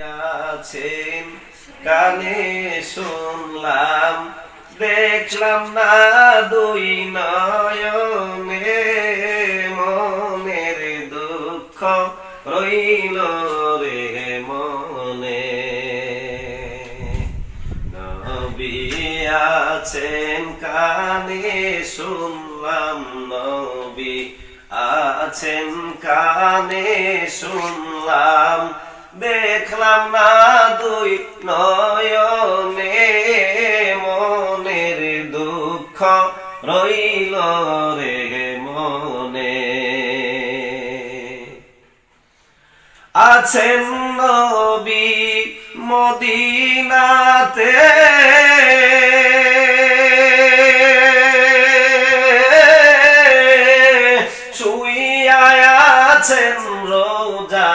আছেন, কানে শুনলাম, দেখলাম না দুই নয়নে মনের দুঃখ রইল রে মনে। নবী আছেন, কানে শুনলাম, নবী আছেন, কানে শুনলাম দেখলাম না দুই নয়নে মনের দুঃখ রইল রে মনে। আছেন নবী মদিনাতে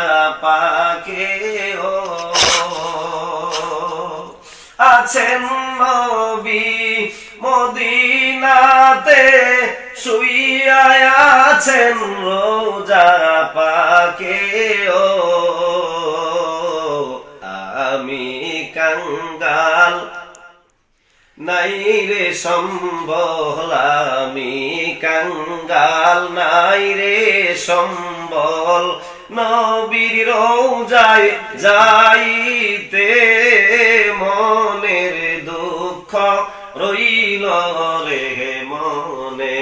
রোজা পাকে ও আছেন নবী মদিনাতে শুইয়া আছেন রোজা পাকে ও আমি কাঙ্গাল নাই রে সম্বল আমি কাঙ্গাল নাই রে সম্বল নবীর রোজায় যাইতে মনের দুঃখ রইল রে মনে।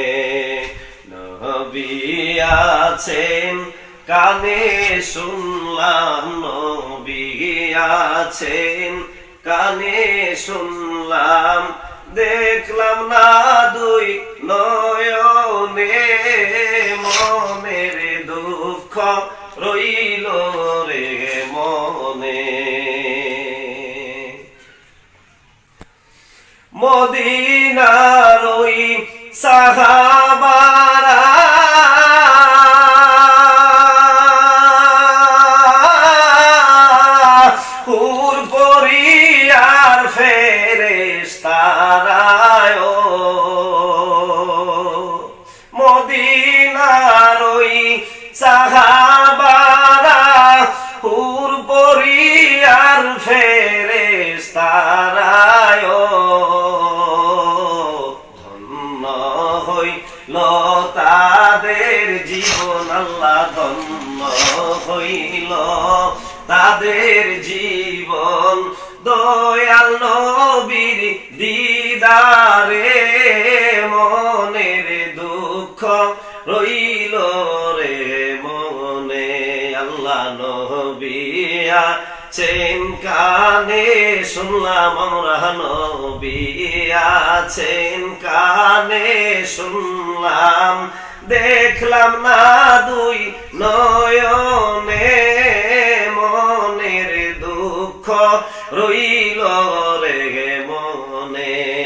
নবী আছেন, কানে শুনলাম, নবী আছেন, কানে শুনলাম, দেখলাম না দুই নয়নে মনের দুঃখ রইল রে মনে। মদিনার ওই সাহাবারা হুর পরিয়ার ফেরেস তারায় মদিনার ওই সাহাবারা হুর পরিয়ার ফেরেস তারায় ধন্য হইল তাদের জীবন, আল্লাহ ধন্য হইল তাদের জীবন। দয়াল নবীর দিদারে মনের দুঃখ রইল রে মনে, আল্লাহ নবিয়া চেন কানে শুনলাম আমরা নবিয়া চেন কানে শুনলাম। দেখলাম না দুই নয়নে মনের দুঃখ রইল রে মনে।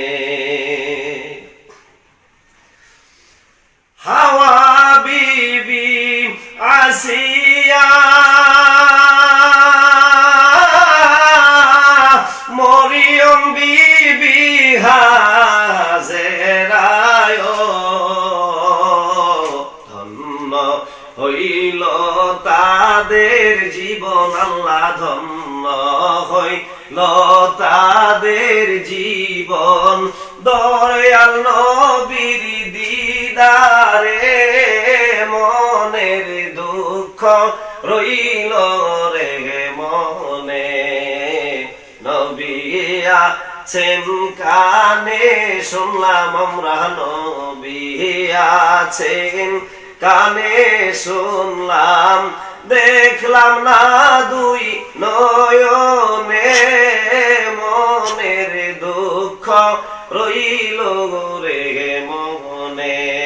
তাদের জীবন আল্লাহ ধন্য হইল তাদের জীবন, দয়াল নবীর দিদারে মনের দুঃখ রইল রে মনে। নবিয়া আছেন কানে, শুনলাম আমরা নবিয়া আছেন কানে, শুনলাম দেখলাম না দুই নয়নে মনের দুঃখ রইল রে মনে।